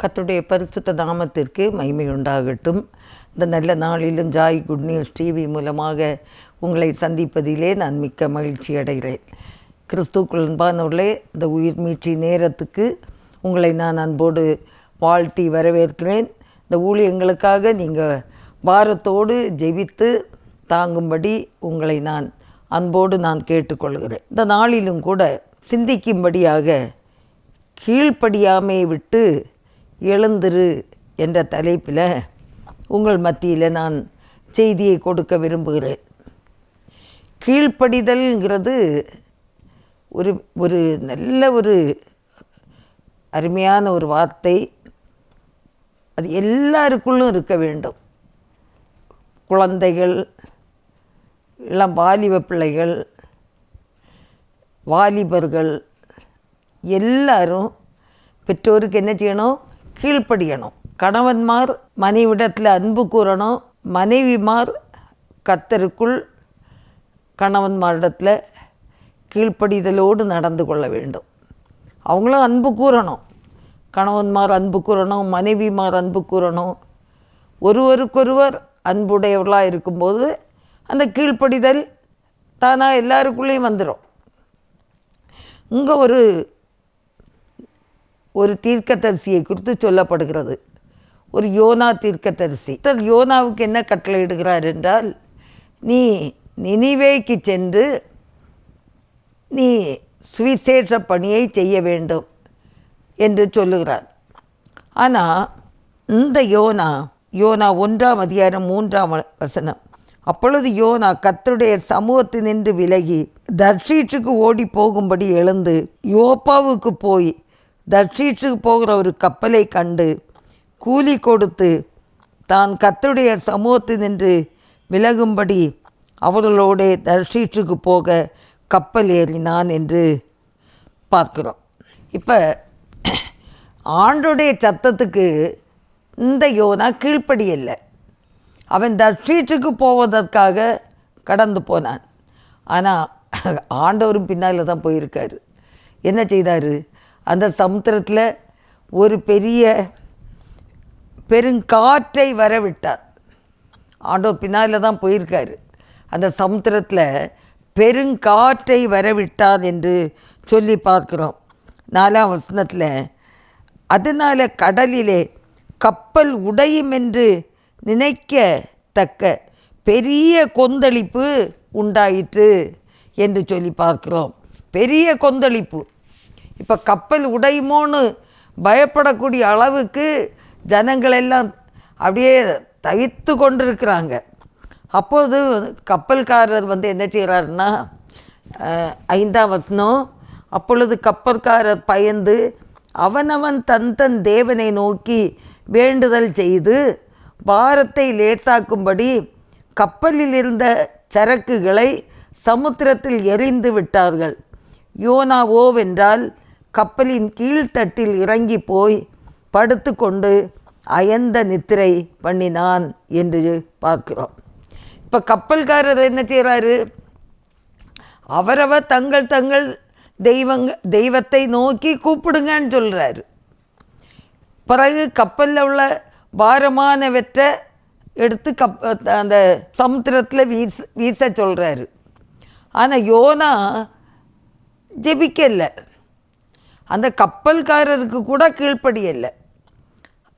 கத்துடைய பரிசுத்த நாமத்திற்கு மகிமை உண்டாகட்டும் இந்த நல்ல நாளிலும் ஜாய் குட் நியூஸ் டிவி மூலமாக உங்களை சந்திப்பதிலே நான் மிக்க மகிழ்ச்சி அடைகிறேன். கிறிஸ்துக்குள் அன்பானவர்களே இந்த உயிர் மீட்சி நேரத்துக்கு உங்களை நான் அன்போடு வாழ்த்தி வரவேற்கிறேன். இந்த ஊழியங்களுக்காக நீங்கள் பாரத்தோடு ஜெபித்து தாங்கும்படி உங்களை நான் அன்போடு நான் கேட்டுக்கொள்கிறேன். இந்த நாளிலும் கூட சிந்திக்கும்படியாக கீழ்ப்படியாமையை விட்டு எழுந்திரு என்ற தலைப்பில் உங்கள் மத்தியில் நான் செய்தியை கொடுக்க விரும்புகிறேன். கீழ்ப்படிதல்ங்கிறது ஒரு ஒரு நல்ல ஒரு அருமையான ஒரு வார்த்தை. அது எல்லாருக்குள்ளும் இருக்க வேண்டும். குழந்தைகள் இளம் வாலிப பிள்ளைகள் வாலிபர்கள் எல்லாரும் பெற்றோருக்கு என்ன செய்யணும்? கீழ்ப்படியணும். கணவன்மார் மனைவிடத்தில் அன்பு கூறணும். மனைவிமார் கத்தருக்குள் கணவன்மாரிடத்தில் கீழ்ப்படிதலோடு நடந்து கொள்ள வேண்டும். அவங்களும் அன்பு கூறணும். கணவன்மார் அன்பு கூறணும் மனைவிமார் அன்பு கூறணும். ஒருவருக்கொருவர் அன்புடையவர்களாக இருக்கும்போது அந்த கீழ்ப்படிதல் தானாக எல்லாருக்குள்ளேயும் வந்துடும் இங்கே ஒரு ஒரு தீர்க்கதரிசியை குறித்து சொல்லப்படுகிறது. ஒரு யோனா தீர்க்கதரிசி. தர் யோனாவுக்கு என்ன கட்டளையிடுகிறார் என்றால் நீ நினிவேக்கு சென்று நீ சுவிசேஷ பணியை செய்ய வேண்டும் என்று சொல்லுகிறார். ஆனால் இந்த யோனா யோனா ஒன்றாம் அதிகாரம் மூன்றாம் வசனம். அப்பொழுது யோனா கத்தருடைய சமூகத்தினின்று விலகி தர்ஷீட்டுக்கு ஓடி போகும்படி எழுந்து யோப்பாவுக்கு போய் தர்ஷீஷுக்கு போகிற ஒரு கப்பலை கண்டு கூலி கொடுத்து தான் கத்தருடைய சமூகத்தில் நின்று விலகும்படி அவர்களோட தர்ஷீஷுக்கு போக கப்பல் ஏறினான் என்று பார்க்கிறோம். இப்போ ஆண்டுடைய சத்தத்துக்கு இந்த யோனா கீழ்ப்படியல்லை அவன் தர்ஷீட்டுக்கு போவதற்காக கடந்து போனான். ஆனால் ஆண்டவரும் பின்னால் தான் போயிருக்காரு. என்ன செய்தார்? அந்த சமுத்திரத்தில் ஒரு பெரிய பெருங்காற்றை வரவிட்டார். ஆண்டோர் பின்னால் தான் போயிருக்காரு. அந்த சமுத்திரத்தில் பெருங்காற்றை வரவிட்டார் என்று சொல்லி பார்க்குறோம். நாலாம் வசனத்தில் அதனால் கடலிலே கப்பல் உடையும் என்று நினைக்கத்தக்க பெரிய கொந்தளிப்பு உண்டாயிற்று என்று சொல்லி பார்க்கிறோம். பெரிய கொந்தளிப்பு. இப்போ கப்பல் உடையுமோன்னு பயப்படக்கூடிய அளவுக்கு ஜனங்கள் எல்லாம் அப்படியே தவித்து கொண்டிருக்கிறாங்க. அப்போது கப்பல்காரர் வந்து என்ன செய்கிறாருன்னா ஐந்தாம் வசனம் அப்பொழுது கப்பல்காரர் பயந்து அவனவன் தன் தன் தேவனை நோக்கி வேண்டுதல் செய்து பாரத்தை லேசாக்கும்படி கப்பலில் இருந்த சரக்குகளை சமுத்திரத்தில் எரிந்து விட்டார்கள். யோனாவோவென்றால் கப்பலின் கீழ்த்தட்டில் இறங்கி போய் படுத்துக்கொண்டு அயந்த நித்திரை பண்ணினான் என்று பார்க்கிறோம். இப்போ கப்பல்காரர் என்ன செய்கிறாரு அவரவர் தங்கள் தங்கள் தெய்வங்க தெய்வத்தை நோக்கி கூப்பிடுங்கன்னு சொல்கிறாரு பிறகு கப்பலில் உள்ள பாரமானவற்றை எடுத்து கப் அந்த சமுத்திரத்தில் வீச வீச சொல்கிறாரு ஆனால் யோனா ஜெபிக்கல. அந்த கப்பல்காரருக்கு கூட கீழ்ப்படியலை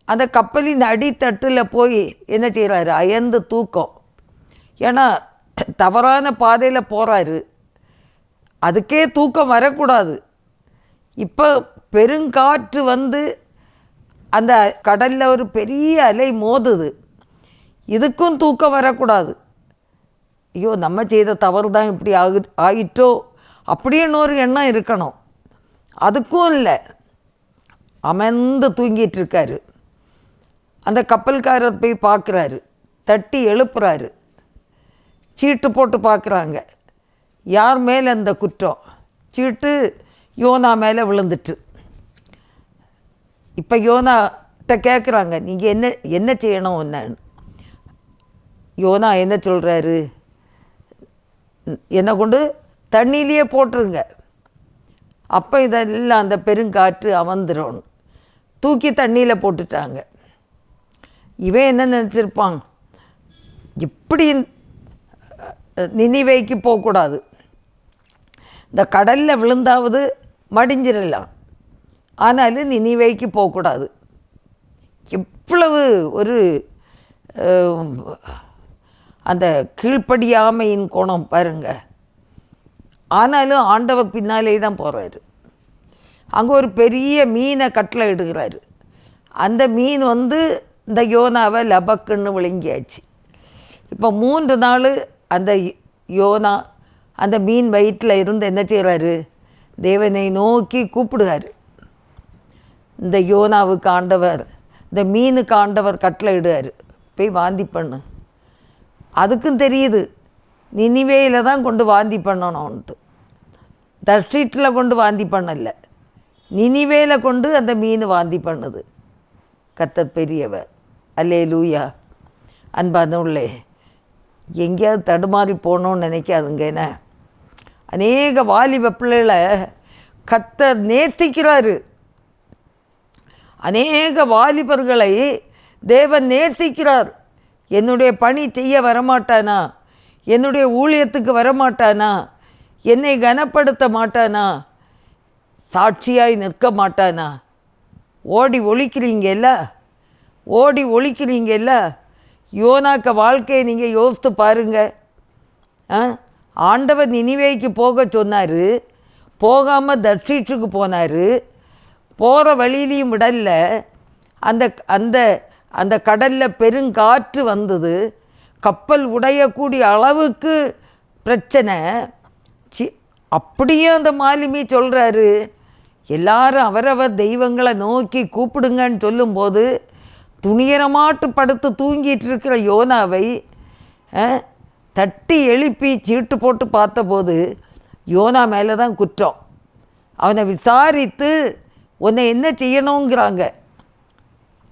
அந்த கப்பலின் அடித்தட்டில் போய் என்ன செய்கிறாரு அயர்ந்து தூக்கம். ஏன்னா தவறான பாதையில் போகிறாரு அதுக்கே தூக்கம் வரக்கூடாது. இப்போ பெருங்காற்று வந்து அந்த கடலில் ஒரு பெரிய அலை மோதுது. இதுக்கும் தூக்கம் வரக்கூடாது. ஐயோ நம்ம செய்த தவறு தான் இப்படி ஆகு ஆயிட்டோ? அப்படின்னு ஒரு எண்ணம் இருக்கணும். அதுக்கும் இல்லை. அமர்ந்து தூங்கிட்டு இருக்காரு அந்த கப்பல்காரர் போய் பார்க்குறாரு தட்டி எழுப்புறாரு. சீட்டு போட்டு பார்க்குறாங்க யார் மேலே அந்த குற்றம்? சீட்டு யோனா மேலே விழுந்துட்டு. இப்போ யோனாட்ட கேட்குறாங்க நீங்கள் என்ன என்ன செய்யணும் என்னன்னு யோனா என்ன சொல்கிறாரு என்னை கொண்டு? தண்ணியிலேயே போட்டுருங்க. அப்போ இதெல்லாம் அந்த பெருங்காற்று அமர்ந்துடும் தூக்கி தண்ணியில் போட்டுட்டாங்க. இவன் என்ன நினச்சிருப்பான்? இப்படி நினைவைக்கு போகக்கூடாது. இந்த கடலில் விழுந்தாவது மடிஞ்சிடலாம் ஆனாலும் நினைவைக்கு போகக்கூடாது. எவ்வளவு ஒரு அந்த கீழ்ப்படியாமையின் குணம் பாருங்கள் ஆனாலும் ஆண்டவர் பின்னாலே தான் போகிறாரு அங்கே ஒரு பெரிய மீனை கட்டில் இடுகிறாரு. அந்த மீன் வந்து இந்த யோனாவை லபக்குன்னு விழுங்கியாச்சு. இப்போ மூன்று நாள் அந்த யோனா அந்த மீன் வயிற்றில் இருந்து என்ன செய்கிறாரு தேவனை நோக்கி கூப்பிடுகாரு. இந்த யோனாவுக்கு ஆண்டவர் இந்த மீனுக்கு ஆண்டவர் கட்டில் இடுவார் போய் வாந்தி பண்ணு. அதுக்கும் தெரியுது நினிவேயில தான் கொண்டு வாந்தி பண்ணணும்ன்ட்டு. தர்ஷீட்டில் கொண்டு வாந்தி பண்ணல. நினிவேல கொண்டு அந்த மீன் வாந்தி பண்ணுது. கத்தர் பெரியவர். அல்லே லூயா அன்பான உள்ளே எங்கேயாவது தடுமாறி போகணும்னு நினைக்காதுங்க என்ன? அநேக வாலிப பிள்ளைகளை கத்தர் நேசிக்கிறாரு. அநேக வாலிபர்களை தேவன் நேசிக்கிறார். என்னுடைய பணி செய்ய வரமாட்டானா? என்னுடைய ஊழியத்துக்கு வரமாட்டானா? என்னை கனப்படுத்த மாட்டானா? சாட்சியாய் நிற்க மாட்டானா? ஓடி ஒழிக்கிறீங்கல்ல? ஓடி ஒழிக்கிறீங்கல்ல? யோனாக்க வாழ்க்கையை நீங்கள் யோசித்து பாருங்கள் ஆ? ஆண்டவர் நினைவேக்கு போக சொன்னார். போகாமல் தர்ஷீட்டுக்கு போனார். போகிற வழியிலையும் விடல அந்த அந்த அந்த கடலில் பெருங்காற்று வந்தது. கப்பல் உடையக்கூடிய அளவுக்கு பிரச்சனை. சி அப்படியே அந்த மாலுமி சொல்கிறாரு எல்லாரும் அவரவர் தெய்வங்களை நோக்கி கூப்பிடுங்கன்னு சொல்லும்போது துணியரமாட்டு படுத்து தூங்கிட்டு இருக்கிற யோனாவை தட்டி எழுப்பி சீட்டு போட்டு பார்த்தபோது யோனா மேலே தான் குற்றம். அவனை விசாரித்து உன்னை என்ன செய்யணுங்கிறாங்க?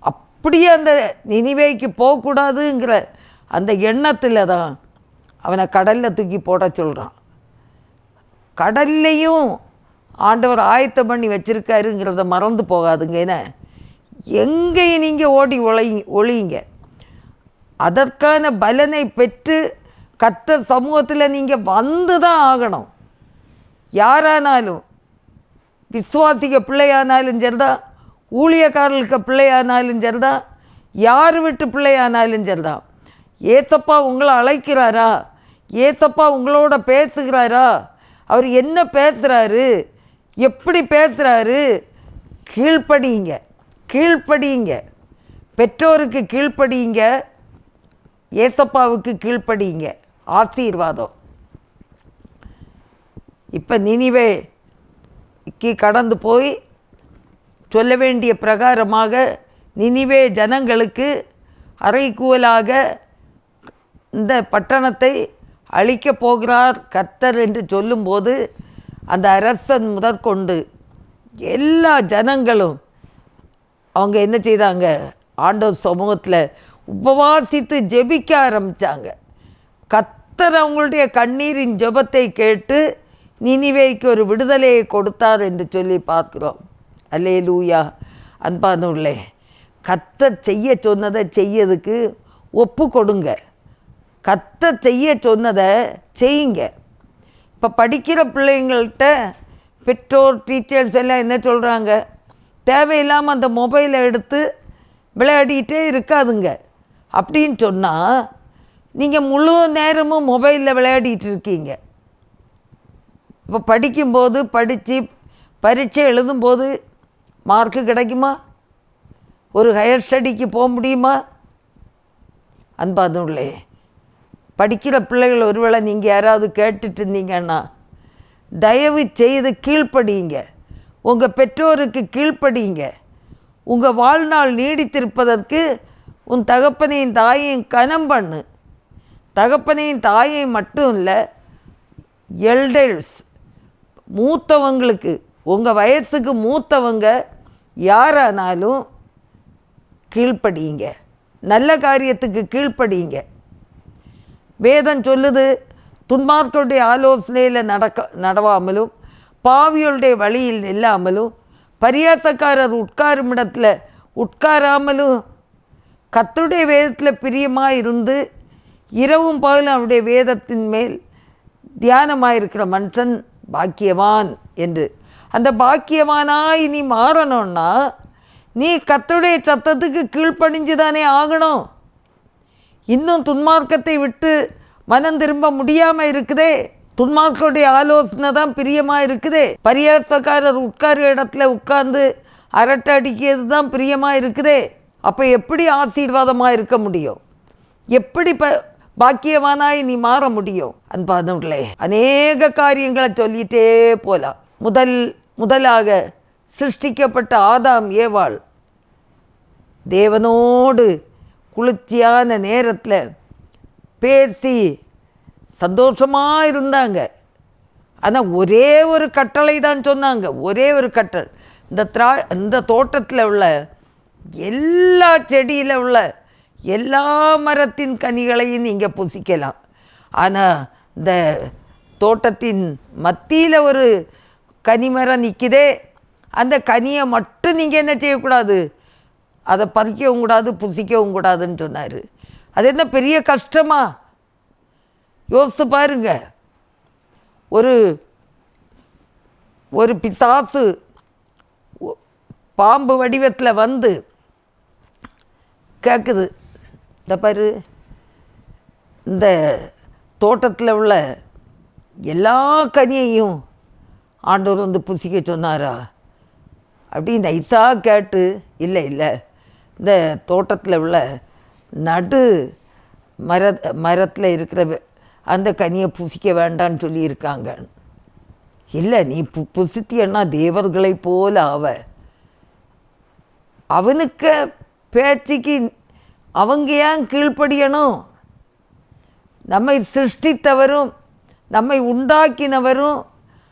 அப்படியே அந்த நினைவேக்கு போகக்கூடாதுங்கிற அந்த எண்ணத்தில் தான் அவனை கடலில் தூக்கி போட சொல்கிறான் கடல்லையும் ஆண்டவர் ஆயத்தம் பண்ணி வச்சுருக்காருங்கிறத மறந்து போகாதுங்க. என்ன? எங்கேயும் நீங்கள் ஓடி ஒளி ஒளியுங்க. அதற்கான பலனை பெற்று கத்த சமூகத்தில் நீங்கள் வந்து தான் ஆகணும். யாரானாலும் விசுவாசிக்க பிள்ளையானாலும் சரிதான் ஊழியக்காரர்களுக்கு பிள்ளையானாலும் சரிதான் யார் விட்டு பிள்ளையானாலும் சரிதான் ஏசப்பா உங்களை அழைக்கிறாரா ஏசப்பா உங்களோட பேசுகிறாரா அவர் என்ன பேசுகிறாரு எப்படி பேசுகிறாரு கீழ்ப்படியுங்க கீழ்ப்படியுங்க பெற்றோருக்கு கீழ்ப்படியுங்க ஏசப்பாவுக்கு கீழ்ப்படியுங்க ஆசீர்வாதம். இப்போ நினிவேக்கு கடந்து போய் சொல்ல வேண்டிய பிரகாரமாக நினிவே ஜனங்களுக்கு அறைகூவலாக இந்த பட்டணத்தை அழிக்கப் போகிறார் கர்த்தர் என்று சொல்லும்போது அந்த அரசன் முதற்கொண்டு எல்லா ஜனங்களும் அவங்க என்ன செய்தாங்க? ஆண்டவர் சமூகத்தில் உபவாசித்து ஜெபிக்க ஆரம்பித்தாங்க கத்தர் அவங்களுடைய கண்ணீரின் ஜெபத்தை கேட்டு நினிவேக்கு ஒரு விடுதலையை கொடுத்தார் என்று சொல்லி பார்க்கிறோம். அல்லே லூயா அன்பானுள்ளே கத்தர் செய்ய சொன்னதை செய்யறதுக்கு ஒப்பு கொடுங்க. கத்த செய்ய சொன்னதை செய்யுங்க. இப்போ படிக்கிற பிள்ளைங்கள்ட்ட பெற்றோர் டீச்சர்ஸ் எல்லாம் என்ன சொல்கிறாங்க தேவையில்லாமல் அந்த மொபைலை எடுத்து விளையாடிக்கிட்டே இருக்காதுங்க. அப்படின்னு சொன்னால் நீங்கள் முழு நேரமும் மொபைலில் விளையாடிட்டு இருக்கீங்க. இப்போ படிக்கும்போது படித்து பரீட்சை எழுதும்போது மார்க்கு கிடைக்குமா? ஒரு ஹையர் ஸ்டடிக்கு போக முடியுமா? அன்பாதுள்ளே படிக்கிற பிள்ளைகள் ஒருவேளை நீங்கள் யாராவது கேட்டுட்டு இருந்தீங்கன்னா தயவு செய்து கீழ்ப்படியுங்க. உங்கள் பெற்றோருக்கு கீழ்ப்படியுங்க. உங்கள் வாழ்நாள் நீடித்திருப்பதற்கு உன் தகப்பனையும் தாயையும் கனம் பண்ணு. தகப்பனையும் தாயை மட்டும் இல்லை எல்டர்ஸ் மூத்தவங்களுக்கு உங்கள் வயசுக்கு மூத்தவங்க யாரானாலும் கீழ்ப்படியுங்க. நல்ல காரியத்துக்கு கீழ்ப்படியுங்க. வேதம் சொல்லுது துன்மார்க்கருடைய ஆலோசனையில் நடக்க நடவாமலும் பாவிகளுடைய வழியில் நில்லாமலும் பரியாசக்காரர் உட்காரும் இடத்துல உட்காராமலும் கத்துடைய வேதத்தில் பிரியமாக இருந்து இரவும் பகலும் அவருடைய வேதத்தின் மேல் தியானமாக இருக்கிற மனுஷன் பாக்கியவான் என்று. அந்த பாக்கியவானாய் நீ மாறணும்னா நீ கத்துடைய சத்தத்துக்கு கீழ்ப்பணிஞ்சு தானே ஆகணும். இன்னும் துன்மார்க்கத்தை விட்டு மனம் திரும்ப முடியாமல் இருக்குதே. துன்மார்க்கருடைய ஆலோசனை தான் பிரியமாக இருக்குதே. பரியாசக்காரர் உட்கார் இடத்துல உட்கார்ந்து அரட்டை அடிக்கிறது தான் பிரியமாக இருக்குதே. அப்போ எப்படி ஆசீர்வாதமாக இருக்க முடியும்? எப்படி ப பாக்கியவானாய் நீ மாற முடியும்? அன்பானவர்களே அநேக காரியங்களை சொல்லிட்டே போலாம். முதல் முதலாக சிருஷ்டிக்கப்பட்ட ஆதாம் ஏவாள். தேவனோடு குளிர்ச்சியான நேரத்தில் பேசி சந்தோஷமாக இருந்தாங்க ஆனால் ஒரே ஒரு கட்டளை தான் சொன்னாங்க. ஒரே ஒரு கட்டள். இந்த திரா இந்த தோட்டத்தில் உள்ள எல்லா செடியில் உள்ள எல்லா மரத்தின் கனிகளையும் நீங்கள் புசிக்கலாம். ஆனால் இந்த தோட்டத்தின் மத்தியில் ஒரு கனிமரம் நிற்குதே அந்த கனியை மட்டும் நீங்கள் என்ன செய்யக்கூடாது? அதை பறிக்கவும் கூடாது புசிக்கவும் கூடாதுன்னு சொன்னார். அது என்ன பெரிய கஷ்டமா? யோசித்து பாருங்க. ஒரு ஒரு பிசாசு பாம்பு வடிவத்தில் வந்து கேட்குது இந்த பாரு இந்த தோட்டத்தில் உள்ள எல்லா கனியையும் ஆண்டவர் வந்து புசிக்க சொன்னாரா? அப்படி நைஸாக கேட்டு இல்லை இல்லை. இந்த தோட்டத்தில் உள்ள நடு மர மரத்தில் இருக்கிற அந்த கனியை புசிக்க வேண்டான்னு சொல்லியிருக்காங்க. இல்லை நீ பு புசித்தியன்னா தேவர்களை போல அவ. அவனுக்கு பேச்சுக்கு அவங்க ஏன் கீழ்ப்படியணும்? நம்மை சிருஷ்டித்தவரும் நம்மை உண்டாக்கினவரும்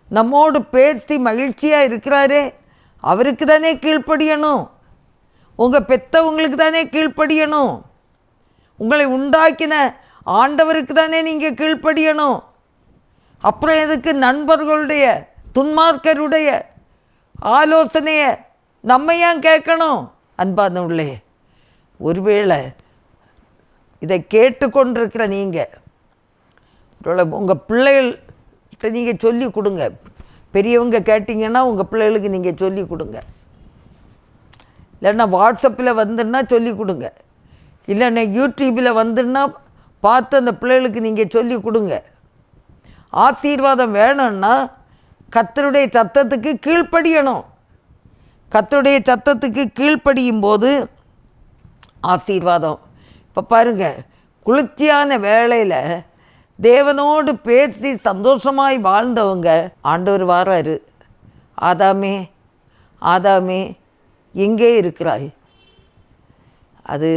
நம்மோடு பேசி மகிழ்ச்சியாக இருக்கிறாரே அவருக்கு தானே கீழ்ப்படியணும்? உங்கள் பெத்தவங்களுக்கு தானே கீழ்ப்படியணும். உங்களை உண்டாக்கின ஆண்டவருக்கு தானே நீங்கள் கீழ்ப்படியணும். அப்புறம் எதுக்கு நண்பர்களுடைய துன்மார்க்கருடைய ஆலோசனையை நம்ம ஏன் கேட்கணும்? அன்பானவர்களே ஒருவேளை இதை கேட்டுக்கொண்டிருக்கிற நீங்கள் உங்கள் பிள்ளைகள்கிட்ட நீங்கள் சொல்லி கொடுங்க. பெரியவங்க கேட்டிங்கன்னா உங்கள் பிள்ளைகளுக்கு நீங்கள் சொல்லி கொடுங்க. இல்லைன்னா வாட்ஸ்அப்பில் வந்துன்னா சொல்லி கொடுங்க. இல்லைன்னா யூடியூப்பில் வந்துன்னா பார்த்து அந்த பிள்ளைகளுக்கு நீங்கள் சொல்லி கொடுங்க. ஆசீர்வாதம் வேணும்னா கத்தருடைய சத்தத்துக்கு கீழ்ப்படியணும். கத்தருடைய சத்தத்துக்கு கீழ்ப்படியும் போது ஆசீர்வாதம். இப்போ பாருங்கள் குளிர்ச்சியான வேளையில் தேவனோடு பேசி சந்தோஷமாய் வாழ்ந்தவங்க ஆண்டவர் வாராரு. ஆதாமே ஆதாமே எங்கே இருக்கிறாய்? அது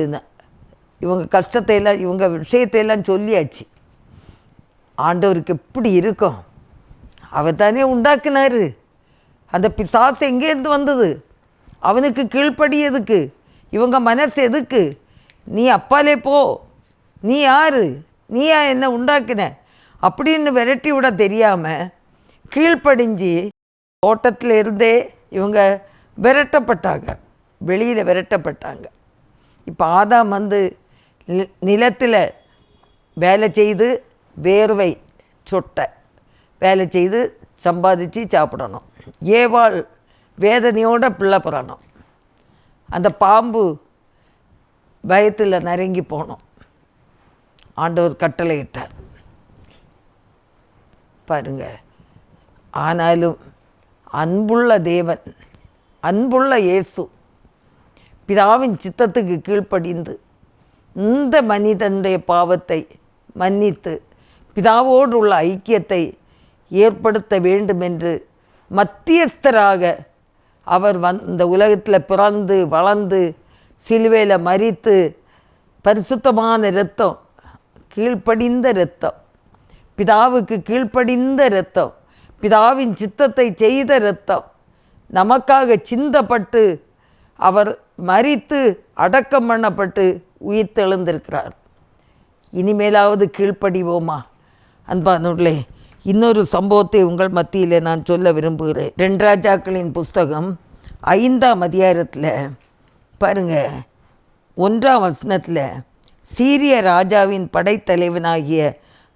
இவங்க கஷ்டத்தை எல்லாம் இவங்க விஷயத்தையெல்லாம் சொல்லியாச்சு. ஆண்டவருக்கு எப்படி இருக்கும்? அவர் தானே உண்டாக்குனார். அந்த பிசாசு எங்கேருந்து வந்தது? அவனுக்கு கீழ்ப்படி எதுக்கு? இவங்க மனசு எதுக்கு? நீ அப்பாலே போ. நீ யாரு? நீயா என்ன உண்டாக்கின? அப்படின்னு விரட்டி விட தெரியாமல் கீழ்ப்படிஞ்சு தோட்டத்தில் இருந்தே இவங்க விரட்டப்பட்டாங்க. வெளியில் விரட்டப்பட்டாங்க. இப்போ ஆதாம் வந்து நி- நிலத்தில் வேலை செய்து வேர்வை சொட்ட வேலை செய்து சம்பாதிச்சு சாப்பிடணும். ஏவாள் வேதனையோட பிள்ளை பிறணும். அந்த பாம்பு பயத்தில் நரங்கி போனோம் ஆண்டவர் கட்டளையிட்டார் பாருங்க. ஆனாலும் அன்புள்ள தேவன் அன்புள்ள இயேசு பிதாவின் சித்தத்துக்கு கீழ்ப்படிந்து இந்த மனிதனுடைய பாவத்தை மன்னித்து பிதாவோடு உள்ள ஐக்கியத்தை ஏற்படுத்த வேண்டும் என்று மத்தியஸ்தராக அவர் வந் இந்த உலகத்தில் பிறந்து வளர்ந்து சிலுவையில் மறித்து பரிசுத்தமான இரத்தம் கீழ்ப்படிந்த இரத்தம் பிதாவுக்கு கீழ்ப்படிந்த இரத்தம் பிதாவின் சித்தத்தை செய்த இரத்தம் நமக்காக சிந்தப்பட்டு அவர் மறித்து அடக்கம் பண்ணப்பட்டு உயிர்த்தெழுந்திருக்கிறார். இனிமேலாவது கீழ்ப்படிவோமா? அன்பானவர்களே இன்னொரு சம்பவத்தை உங்கள் மத்தியில் நான் சொல்ல விரும்புகிறேன். ரெண்டு ராஜாக்களின் புஸ்தகம் ஐந்தாம் அதிகாரத்தில் பாருங்க ஒன்றாம் வசனத்தில் சீரிய ராஜாவின் படைத்தலைவனாகிய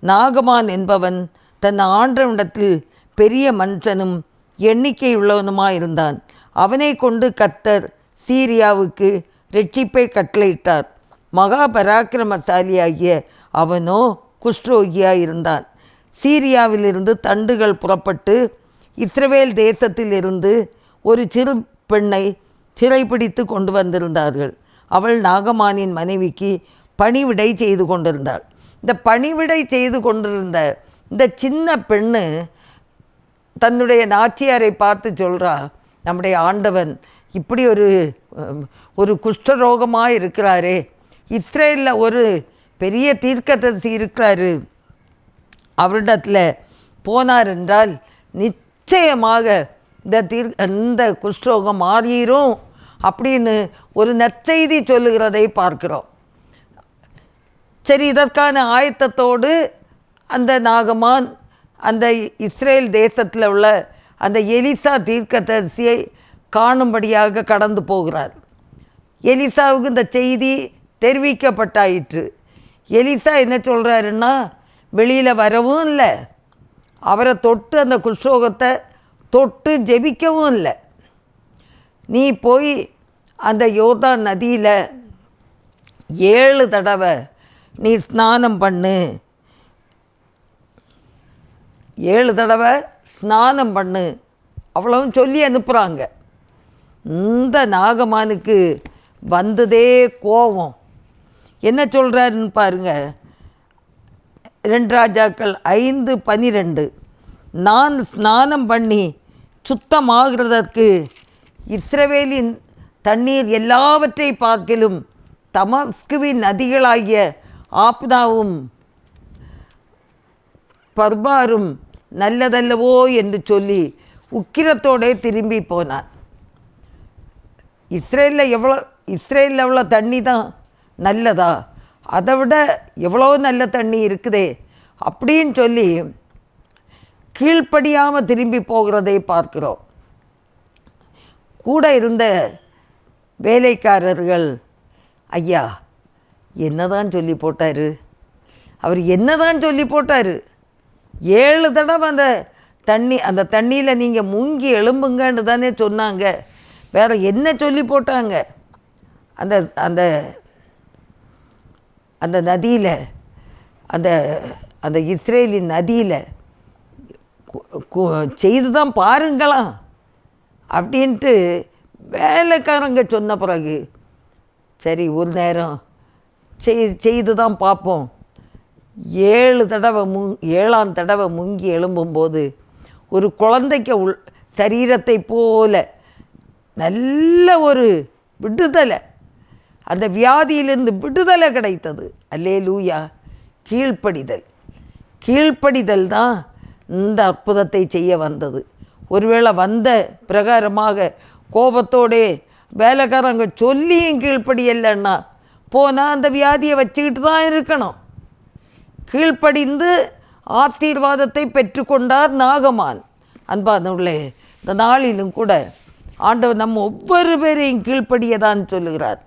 நாகமான் என்பவன் தன் ஆண்டவனிடத்தில் பெரிய மனுஷனும் எண்ணிக்கையுள்ளவனுமாயிருந்தான். அவனை கொண்டு கத்தர் சீரியாவுக்கு ரட்சிப்பை கட்டளையிட்டார். மகா பராக்கிரமசாலியாகிய அவனோ குஷ்ரோகியாய் இருந்தான் சீரியாவிலிருந்து தண்டுகள் புறப்பட்டு இஸ்ரவேல் தேசத்திலிருந்து ஒரு சிறு பெண்ணை சிறைப்பிடித்து கொண்டு வந்திருந்தார்கள். அவள் நாகமானின் மனைவிக்கு பணிவிடை செய்து கொண்டிருந்தாள். இந்த பணிவிடை செய்து கொண்டிருந்த இந்த சின்ன பெண்ணு தன்னுடைய நாச்சியாரை பார்த்து சொல்கிறா நம்முடைய ஆண்டவன் இப்படி ஒரு ஒரு குஷ்டரோகமாக இருக்கிறாரே. இஸ்ரேலில் ஒரு பெரிய தீர்க்கதரிசி இருக்கிறாரு. அவரிடத்தில் போனார் என்றால் நிச்சயமாக இந்த தீர் இந்த குஷ்டரோகம் மாறிரும் அப்படின்னு ஒரு நற்செய்தி சொல்லுகிறதை பார்க்கிறோம். சரி இதற்கான ஆயத்தத்தோடு அந்த நாகமான் அந்த இஸ்ரேல் தேசத்தில் உள்ள அந்த எலிசா தீர்க்கதரிசியை காணும்படியாக கடந்து போகிறார். எலிசாவுக்கு இந்த செய்தி தெரிவிக்கப்பட்டாயிற்று. எலிசா என்ன சொல்கிறாருன்னா வெளியில் வரவும் இல்லை. அவரை தொட்டு அந்த குஷ்ரோகத்தை தொட்டு ஜெபிக்கவும் இல்லை. நீ போய் அந்த யோதா நதியில் ஏழு தடவை நீ ஸ்நானம் பண்ணு. ஏழு தடவை ஸ்நானம் பண்ணு. அவ்வளவும் சொல்லி அனுப்புகிறாங்க இந்த நாகமானுக்கு வந்ததே கோபம் என்ன சொல்கிறாருன்னு பாருங்கள் ரெண்டு ராஜாக்கள் ஐந்து பனிரெண்டு. நான் ஸ்நானம் பண்ணி சுத்தமாகிறதற்கு இஸ்ரவேலின் தண்ணீர் எல்லாவற்றை பார்க்கிலும் தமஸ்குவின் நதிகளாகிய ஆப்னாவும் பர்பாரும் நல்லதல்லவோ என்று சொல்லி உக்கிரத்தோடே திரும்பி போனான். இஸ்ரேலில் எவ்வளோ இஸ்ரேலில் எவ்வளோ தண்ணி தான் நல்லதா? அதை விட எவ்வளோ நல்ல தண்ணி இருக்குதே? அப்படின்னு சொல்லி கீழ்ப்படியாமல் திரும்பி போகிறதை பார்க்கிறோம். கூட இருந்த வேலைக்காரர்கள் ஐயா என்னதான் சொல்லி போட்டார்? அவர் என்னதான் சொல்லி போட்டார்? ஏழு தடவை அந்த தண்ணி அந்த தண்ணியில் நீங்கள் மூங்கி எழும்புங்கன்னு தானே சொன்னாங்க. வேறு என்ன சொல்லி போட்டாங்க? அந்த அந்த அந்த நதியில் அந்த அந்த இஸ்ரேலின் நதியில் செய்து தான் பாருங்களாம். அப்படின்ட்டு வேலைக்காரங்க சொன்ன பிறகு சரி ஒரு நேரம் செய் செய்து தான் பார்ப்போம். ஏழு தடவை முங் ஏழாம் தடவை முங்கி எழும்பும்போது ஒரு குழந்தைக்கு உள் சரீரத்தை போல நல்ல ஒரு விடுதலை. அந்த வியாதியிலிருந்து விடுதலை கிடைத்தது. அல்லே லூயா கீழ்ப்படிதல். கீழ்ப்படிதல் தான் இந்த அற்புதத்தை செய்ய வந்தது. ஒருவேளை வந்த பிரகாரமாக கோபத்தோடே வேலைக்காரங்க சொல்லியும் கீழ்ப்படியலைன்னா போனால் அந்த வியாதியை வச்சுக்கிட்டு தான் இருக்கணும். கீழ்ப்படிந்து ஆசீர்வாதத்தை பெற்றுக்கொண்டார் நாகமான். அன்பானவர்களே இந்த நாளிலும் கூட ஆண்டவர் நம்ம ஒவ்வொரு பேரையும் கீழ்ப்படியதான் சொல்லுகிறார்.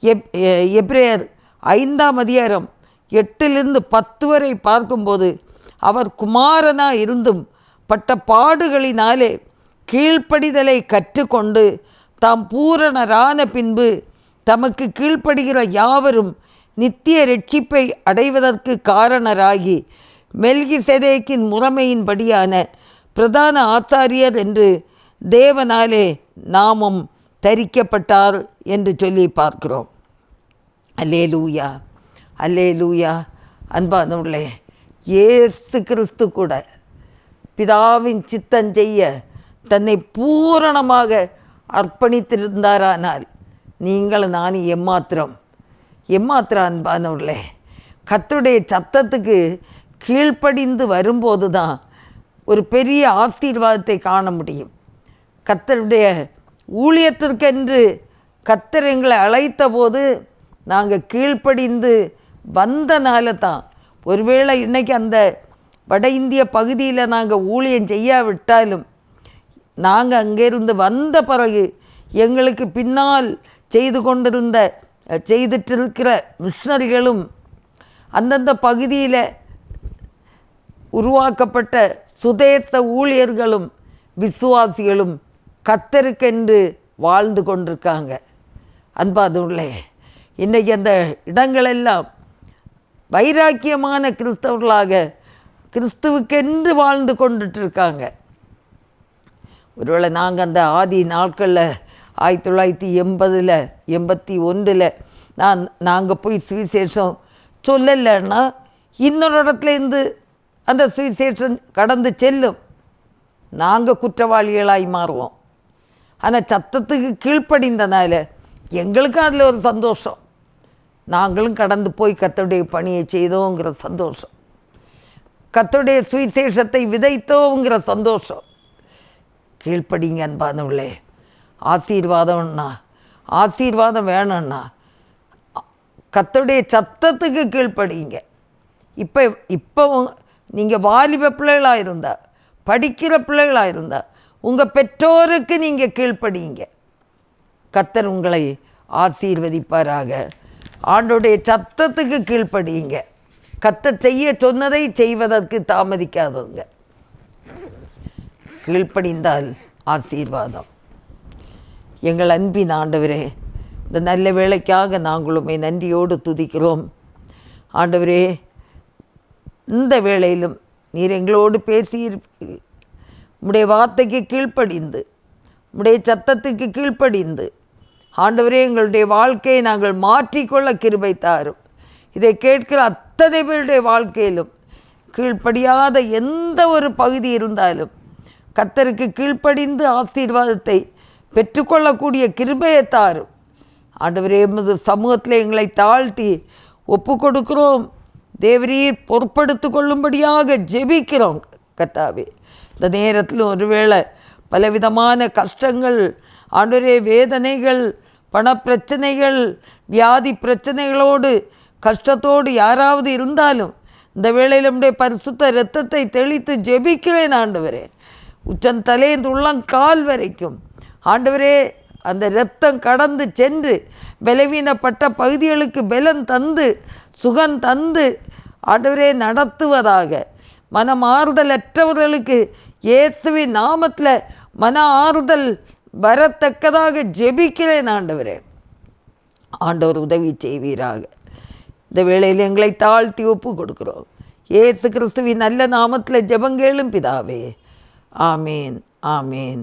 எப் எ- ஐந்தாம் அதிகாரம் எட்டிலிருந்து பத்து வரை பார்க்கும்போது அவர் குமாரனாக இருந்தும் பட்ட பாடுகளினாலே கீழ்ப்படிதலை கற்றுக்கொண்டு தாம் பூரணரான பின்பு தமக்கு கீழ்ப்படுகிற யாவரும் நித்திய ரட்சிப்பை அடைவதற்கு காரணராகி மெல்கி செதேக்கின் முறைமையின்படியான பிரதான ஆச்சாரியர் என்று தேவனாலே நாமும் தரிக்கப்பட்டார் என்று சொல்லி பார்க்கிறோம். அல்லே லூயா அல்லே லூயா அன்பானவர்களே இயேசு கிறிஸ்து கூட பிதாவின் சித்தம் செய்ய தன்னை பூரணமாக அர்ப்பணித்திருந்தாரானால் நீங்கள் நான் எம்மாத்திரம் எம்மாத்திரம் அன்பானவர்களே கத்துடைய சத்தத்துக்கு கீழ்ப்படிந்து வரும்போது தான் ஒரு பெரிய ஆசீர்வாதத்தை காண முடியும். கத்தருடைய ஊழியத்திற்கென்று கத்தர் எங்களை அழைத்த போது நாங்கள் கீழ்ப்படிந்து வந்தனால தான் ஒருவேளை இன்றைக்கி அந்த வட இந்திய பகுதியில் நாங்கள் ஊழியம் செய்யாவிட்டாலும் நாங்கள் அங்கேருந்து வந்த பிறகு எங்களுக்கு பின்னால் செய்து கொண்டிருந்த செய்துட்டிருக்கிற மிஷனரிகளும் அந்தந்த பகுதியில் உருவாக்கப்பட்ட சுதேச ஊழியர்களும் விசுவாசிகளும் கத்தருக்கென்று வாழ்ந்து கொண்டிருக்காங்க. அன்பாதுள்ளே இன்றைக்கு அந்த இடங்களெல்லாம் வைராக்கியமான கிறிஸ்தவர்களாக கிறிஸ்துவுக்கென்று வாழ்ந்து கொண்டுட்டு இருக்காங்க ஒருவேளை நாங்கள் அந்த ஆதி நாட்களில் ஆயிரத்தி தொள்ளாயிரத்தி எண்பதில் எண்பத்தி ஒன்றில் நான் நாங்கள் போய் சுவிசேஷம் சொல்லலைன்னா இன்னொரு இடத்துலேருந்து அந்த சுவிசேஷம் கடந்து செல்லும். நாங்கள் குற்றவாளிகளாய் மாறுவோம். ஆனால் சத்தத்துக்கு கீழ்ப்படிந்தனால எங்களுக்கும் அதில் ஒரு சந்தோஷம். நாங்களும் கடந்து போய் கத்தோடைய பணியை செய்தோங்கிற சந்தோஷம். கத்தோடைய சுவிசேஷத்தை விதைத்தோங்கிற சந்தோஷம். கீழ்ப்படிங்க அன்பானவளே ஆசீர்வாதம்ண்ணா. ஆசீர்வாதம் வேணும்ண்ணா. கத்தருடைய சத்தத்துக்கு கீழ்ப்படிங்க. இப்போ இப்போ நீங்கள் வாலிப பிள்ளைகளாக இருந்தா படிக்கிற பிள்ளைகளாக இருந்தா உங்கள் பெற்றோருக்கு நீங்கள் கீழ்ப்படிங்க. கத்தர் உங்களை ஆசீர்வதிப்பாராக. ஆண்டோடைய சத்தத்துக்கு கீழ்ப்படியுங்க கத்தர் செய்ய சொன்னதை செய்வதற்கு தாமதிக்காதவங்க. கீழ்ப்படிந்தால் ஆசீர்வாதம். எங்கள் அன்பின் ஆண்டவரே இந்த நல்ல வேலைக்காக நாங்கள் உம்மை நன்றியோடு துதிக்கிறோம். ஆண்டவரே இந்த வேளையிலும் நீர் எங்களோடு பேசி உடைய வார்த்தைக்கு கீழ்ப்படிந்து உடைய சத்தத்துக்கு கீழ்ப்படிந்து ஆண்டவரே எங்களுடைய வாழ்க்கையை நாங்கள் மாற்றிக்கொள்ள கிருபை தாரும். இதை கேட்கிற அத்தனை பேருடைய வாழ்க்கையிலும் கீழ்ப்படியாத எந்த ஒரு பகுதி இருந்தாலும் கத்தருக்கு கீழ்ப்படிந்து ஆசீர்வாதத்தை பெற்றுக்கொள்ளக்கூடிய கிருபையை தாரும். ஆண்டவரே எமது சமூகத்தில் எங்களை தாழ்த்தி ஒப்பு கொடுக்கிறோம். தேவரீர் பொறுப்படுத்து கொள்ளும்படியாக ஜெபிக்கிறோம் கத்தாவே. இந்த நேரத்தில் ஒருவேளை பலவிதமான கஷ்டங்கள் ஆண்டவரே வேதனைகள் பணப்பிரச்சனைகள் வியாதி பிரச்சனைகளோடு கஷ்டத்தோடு யாராவது இருந்தாலும் இந்த வேளையில் நம்முடைய பரிசுத்த இரத்தத்தை தெளித்து ஜெபிக்கிறேன் ஆண்டவரே. உச்சன் தலைந்து உள்ளங்கால் வரைக்கும் ஆண்டவரே அந்த இரத்தம் கடந்து சென்று பலவீனப்பட்ட பகுதிகளுக்கு பலன் தந்து சுகம் தந்து ஆண்டவரே நடத்துவதாக. மனம் ஆறுதலற்றவர்களுக்கு இயேசுவின் நாமத்தில் மன ஆறுதல் வரத்தக்கதாக ஜெபிக்கிறேன் ஆண்டவரே. ஆண்டவர் உதவி செய்வீராக. இந்த வேளையில் எங்களை தாழ்த்தி ஒப்பு கொடுக்கிறோம். ஏசு கிறிஸ்துவின் நல்ல நாமத்தில் ஜெபங்கேளும் பிதாவே. ஆமேன் ஆமேன்.